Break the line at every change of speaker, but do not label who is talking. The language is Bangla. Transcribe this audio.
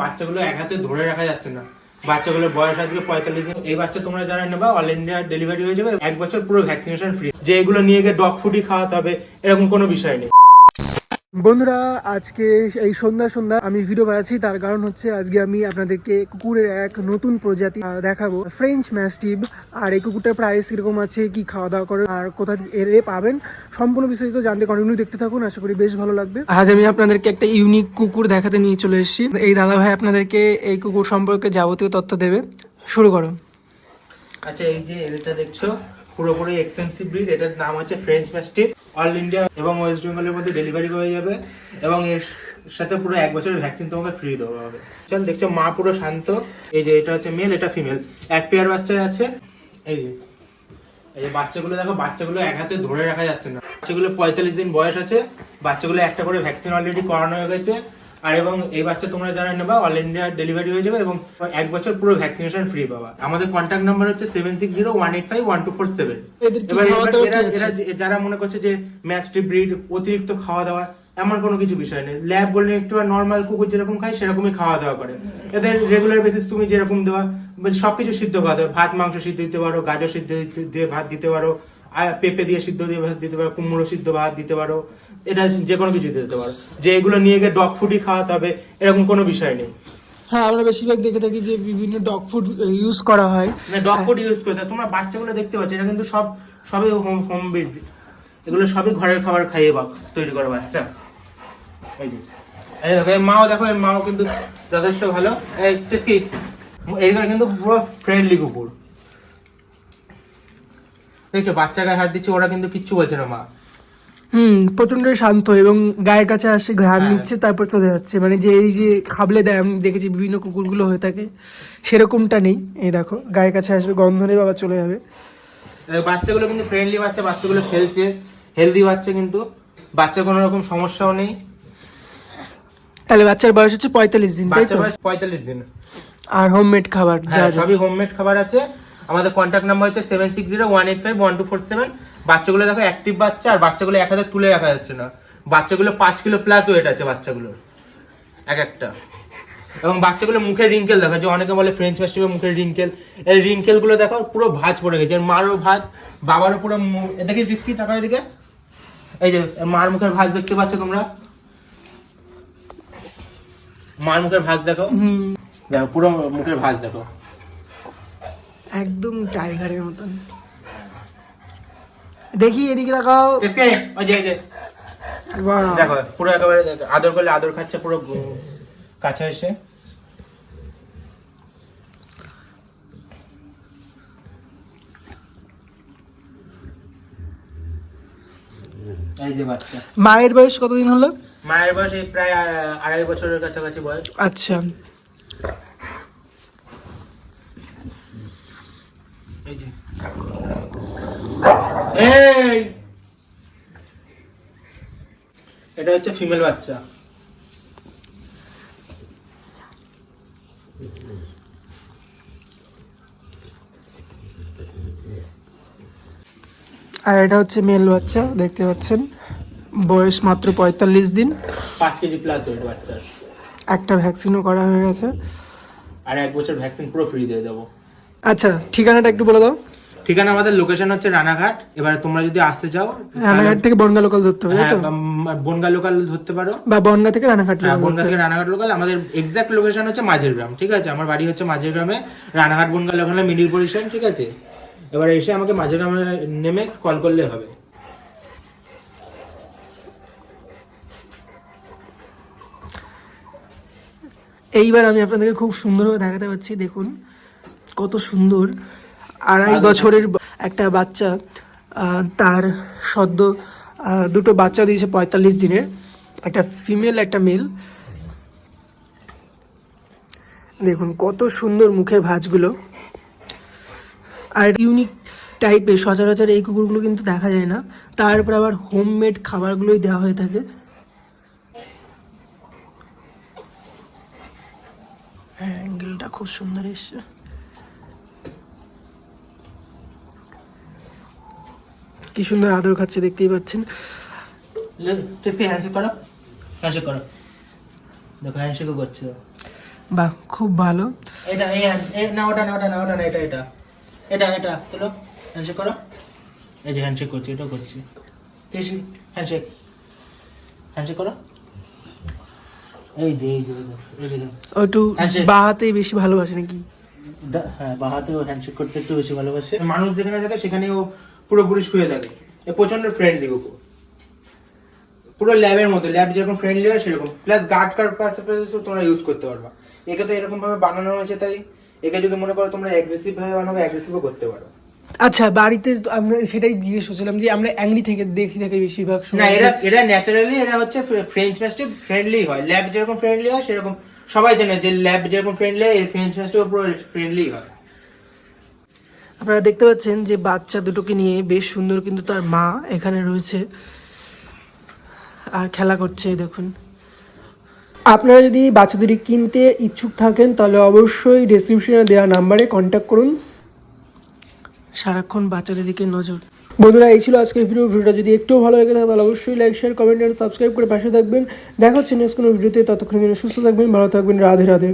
বাচ্চাগুলো এক হাতে ধরে রাখা যাচ্ছে না। বাচ্চাগুলোর বয়স আজকে পঁয়তাল্লিশ দিন। এই বাচ্চা তোমরা যারা নেবা অল ইন্ডিয়া ডেলিভারি হয়ে যাবে। এক বছর পুরো ভ্যাকসিনেশন ফ্রি যে এগুলো নিয়ে গিয়ে ডগ ফুডই খাওয়াতে হবে, এরকম কোনো বিষয় নেই।
বন্ধুরা আজকে এই সন্ধ্যা সন্ধ্যা আমি ভিডিও বানাচ্ছি। তার কারণ হচ্ছে আজকে আমি আপনাদেরকে কুকুরের এক নতুন প্রজাতি দেখাবো। ফ্রেঞ্চ ম্যাস্টিভ আর এই কুকুরটার প্রাইস কীরকম আছে কি খাওয়া দাওয়া করে আর কোথা এর এ পাবেন সম্পূর্ণ বিস্তারিত জানতে কন্টিনিউ দেখতে থাকুন। আশা করি বেশ ভালো লাগবে। আজ আমি আপনাদেরকে একটা ইউনিক কুকুর দেখাতে নিয়ে চলে এসেছি। এই দাদা ভাই আপনাদেরকে এই কুকুর সম্পর্কে যাবতীয় তথ্য দেবে। শুরু করো।
আচ্ছা এই যে এটা দেখছ পুরোপুরি এক্সপেন্সিভ ব্রিড এটার নাম হচ্ছে ফ্রেঞ্চ ম্যাস্টিফ অল ইন্ডিয়া এবং ওয়েস্ট বেঙ্গলের মধ্যে ডেলিভারি হয়ে যাবে এবং এর সাথে পুরো এক বছরের ভ্যাকসিন তোমাকে ফ্রি দেওয়া হবে। চল, দেখছ, মা পুরো শান্ত। এই যে, এটা হচ্ছে মেল এটা ফিমেল এক পেয়ার বাচ্চা আছে। এই যে এই যে বাচ্চাগুলো দেখো, বাচ্চাগুলো এক হাতে ধরে রাখা যাচ্ছে না। বাচ্চাগুলো পঁয়তাল্লিশ দিন বয়স আছে। বাচ্চাগুলো একটা করে ভ্যাকসিন অলরেডি করানো হয়ে গেছে। আর এবং এই বাচ্চা তোমরা যারা নেবা অল ইন্ডিয়া ডেলিভারি হয়ে যাবে এবং এক বছর পুরো ভ্যাকসিনেশন ফ্রি পাবা। আমাদের কন্ট্যাক্ট নাম্বার হচ্ছে seven six zero one eight five one two four seven এবার
দাওয়া
যারা মনে করছে যে ম্যাস্টি ব্রিড অতিরিক্ত খাওয়া দাওয়া এমন কোনো কিছু বিষয় নেই। ল্যাব বললে একটু নর্মাল কুকুর যেরকম খায় সেরকমই খাওয়া দাওয়া করে। এদের রেগুলার বেসিস তুমি যেরকম দেওয়া মানে সবকিছু সিদ্ধ খাওয়া দেবে ভাত মাংস সিদ্ধ দিতে পারো গাজর সিদ্ধ দিয়ে ভাত দিতে পারো পেঁপে দিয়ে সিদ্ধ দিয়ে ভাত দিতে পারো কুমড়ো সিদ্ধ ভাত দিতে পারো। এটা যে কোনো কিছু দিতে পারো। যে এগুলো নিয়ে গিয়ে ডগ ফুডই খাওয়াতে হবে এরকম কোনো বিষয় নেই।
হ্যাঁ আমরা বেশিরভাগ দেখে থাকি যে বিভিন্ন ডগ ফুড ইউজ করা হয়।
মানে ডগ ফুড ইউজ করতে। তোমরা বাচ্চাগুলো দেখতে পাচ্ছ এটা কিন্তু সব সবই হোম হোম ব্রিড এগুলো সবই ঘরের খাবার খাইয়ে বা তৈরি করা বাচ্চা। এই যে। এই দেখো এই মাও দেখো এই মাও কিন্তু যথেষ্ট ভালো। এই টেস্কি। এইগুলো কিন্তু পুরো ফ্রেন্ডলি কুকুর। দেখছ বাচ্চা গায়ে হাত দিচ্ছে ওরা কিন্তু কিচ্ছু বলছে না মা।
হুম প্রচণ্ড শান্ত এবং গায়ের কাছে আসে ঘ্রাণ
হ্যাঁ।
নিচ্ছে তারপর চলে যাচ্ছে। মানে যে এই যে খাবলে দেয় আমি দেখেছি বিভিন্ন কুকুরগুলো হয়ে থাকে। সেরকমটা নেই। এই দেখো গায়ের কাছে আসবে গন্ধ নেই বাবা চলে যাবে।
বাচ্চাগুলো কিন্তু ফ্রেন্ডলি বাচ্চা বাচ্চাগুলো খেলছে। হেলদি বাচ্চা কিন্তু। বাচ্চা কোনো রকম সমস্যাও নেই।
তাহলে বাচ্চার বয়স হচ্ছে পঁয়তাল্লিশ দিন তাই তো?
বয়স পঁয়তাল্লিশ দিন।
আর হোমমেড খাবার
হ্যাঁ
যা।
সবই হোমমেড খাবার আছে। আমাদের কন্ট্যাক্ট নাম্বার হচ্ছে seven six zero one eight five one two four seven বাচ্চাগুলো দেখো অ্যাক্টিভ বাচ্চা আর বাচ্চাগুলো এক হাতে তুলে রাখা যাচ্ছে না। বাচ্চাগুলো পাঁচ কিলো প্লাস ওয়েট আছে বাচ্চাগুলো এক একটা। এবং বাচ্চাগুলো মুখের রিঙ্কেল দেখা যে অনেকে বলে ফ্রেঞ্চ ফেস্টিভ্যাল মুখের রিঙ্কেল। এই রিঙ্কেলগুলো দেখো পুরো ভাঁজ পড়ে গেছে। মারও ভাজ বাবারও পুরো দেখি রিস্কি টাকা এদিকে। এই যে মার মুখের ভাঁজ দেখতে পাচ্ছ তোমরা? মার মুখের ভাঁজ দেখো। দেখো পুরো মুখের ভাঁজ দেখো।
একদম টাইগারের মতন। দেখি এদিকে দেখাও।
এসকে ওই যে যে। দেখো পুরো একেবারে আদর করলে আদর খাচ্ছে পুরো কাছে এসে। এই যে বাচ্চা।
মায়ের বয়স কতদিন হলো?
মায়ের বয়স এই প্রায় আড়াই বছরের কাছাকাছি বয়স।
আচ্ছা।
এই যে। এই! এটা হচ্ছে ফিমেল বাচ্চা।
আর এটা হচ্ছে মেল বাচ্চা দেখতে পাচ্ছেন। বয়স মাত্র পঁয়তাল্লিশ দিন।
পাঁচ কেজি প্লাস ওয়েট বাচ্চার।
একটা ভ্যাকসিনও করা হয়ে গেছে।
আর এক বছর ভ্যাকসিন পুরো ফ্রি দিয়ে দেবো।
আচ্ছা ঠিকানাটা একটু বলে দাও।
ঠিকানা আমাদের লোকেশন হচ্ছে রানাঘাট। এবার তোমরা যদি আসতে চাও
রানাঘাট থেকে বনগা লোকাল ধরতে হবে তাই
হ্যাঁ
তো?
বনগা লোকাল ধরতে পারো।
বা বনগা থেকে রানাঘাট
হ্যাঁ,
লোকাল
বনগা থেকে রানাঘাট লোকাল আমাদের এক্সাক্ট লোকেশন হচ্ছে মাঝের গ্রাম ঠিক আছে? আমার বাড়ি হচ্ছে মাঝের গ্রামে Ranaghat Bongaon local middle position ঠিক আছে? এবার এসে আমাকে মাঝের গ্রামে নেমে কল করলে হবে।
এইবার আমি আপনাদেরকে খুব সুন্দরভাবে দেখাতে পাচ্ছি দেখুন কত সুন্দর। আড়াই বছরের একটা বাচ্চা তার সদ্য দুটো বাচ্চা দিয়েছে পঁয়তাল্লিশ দিনের। একটা ফিমেল একটা মেল। দেখুন কত সুন্দর মুখের ভাঁজগুলো। আর ইউনিক টাইপের সচরাচর এই কুকুরগুলো কিন্তু দেখা যায় না। তারপর আবার হোমমেড খাবারগুলোই দেওয়া হয়ে থাকে। হ্যাঁ অ্যাঙ্গেলটা খুব সুন্দর এসছে। কি সুন্দর আদর খাচ্ছে দেখতেই পাচ্ছেন।
হ্যান্ডশেক করো। হ্যান্ডশেক করো। দেখো হ্যান্ডশেকও করছে
বাহ খুব ভালো।
এটা এই না ওটা না ওটা না ওটা না এটা এটা। এটা এটা হ্যান্ডশেক করো। এই যে হ্যান্ডশেক করছি এটাও করছি। তেসি হ্যান্ডশেক হ্যান্ডশেক করো। এই যে এই যে এই যে, এই যে।
ও একটু বা হাতেই বেশি ভালোবাসে নাকি?
হ্যাঁ হ্যান্ডশেক করতে একটু বেশি ভালোবাসে। মানুষ যেখানে থাকে সেখানে ও পুরোপুরি শুয়ে থাকে। এ প্রচণ্ড ফ্রেন্ডলি কুকুর। পুরো ল্যাবের মতো। ল্যাব যেরকম ফ্রেন্ডলি হয় সেরকম। প্লাস গার্ড কার পাশাপাশি তোমরা ইউজ করতে পারবা। একে তো এরকম ভাবে বানানো হয়েছে তাই একে যদি মনে করো তোমরা অ্যাগ্রেসিভ ভাবে বানাবে অ্যাগ্রেসিভও করতে পারো।
আচ্ছা বাড়িতে আমরা সেটাই জিজ্ঞেস করছিলাম যে আমরা অ্যাংলি থেকে দেখি থাকে বেশিরভাগ
না
সময়।
এরা এরা ন্যাচারালি এরা হচ্ছে ফ্রেঞ্চ ম্যাস্টিফ ফ্রেন্ডলি হয়। ল্যাব যেরকম ফ্রেন্ডলি হয় সেরকম সবাই জানে যে ল্যাব যেরকম ফ্রেন্ডলি হয় এর ফ্রেঞ্চ ম্যাস্টিফ পুরো ফ্রেন্ডলি হয়।
আপনারা দেখতে পাচ্ছেন যে বাচ্চা দুটোকে নিয়ে বেশ সুন্দর কিন্তু তার মা এখানে রয়েছে আর খেলা করছে, দেখুন। আপনারা যদি বাচ্চা দুটি কিনতে ইচ্ছুক থাকেন, তাহলে অবশ্যই ডিসক্রিপশনে দেওয়া নাম্বারে কন্ট্যাক্ট করুন। সারাক্ষণ বাচ্চাদের দিকে নজর। বন্ধুরা, এই ছিল আজকের ভিডিও ভিডিওটা যদি একটু ভালো লাগে থাকে, তাহলে অবশ্যই like share comment and subscribe করে পাশে থাকবেন। দেখা হচ্ছে নেক্সট কোনো ভিডিওতে ততক্ষণ সুস্থ থাকবেন, ভালো থাকবেন। রাধে রাধে।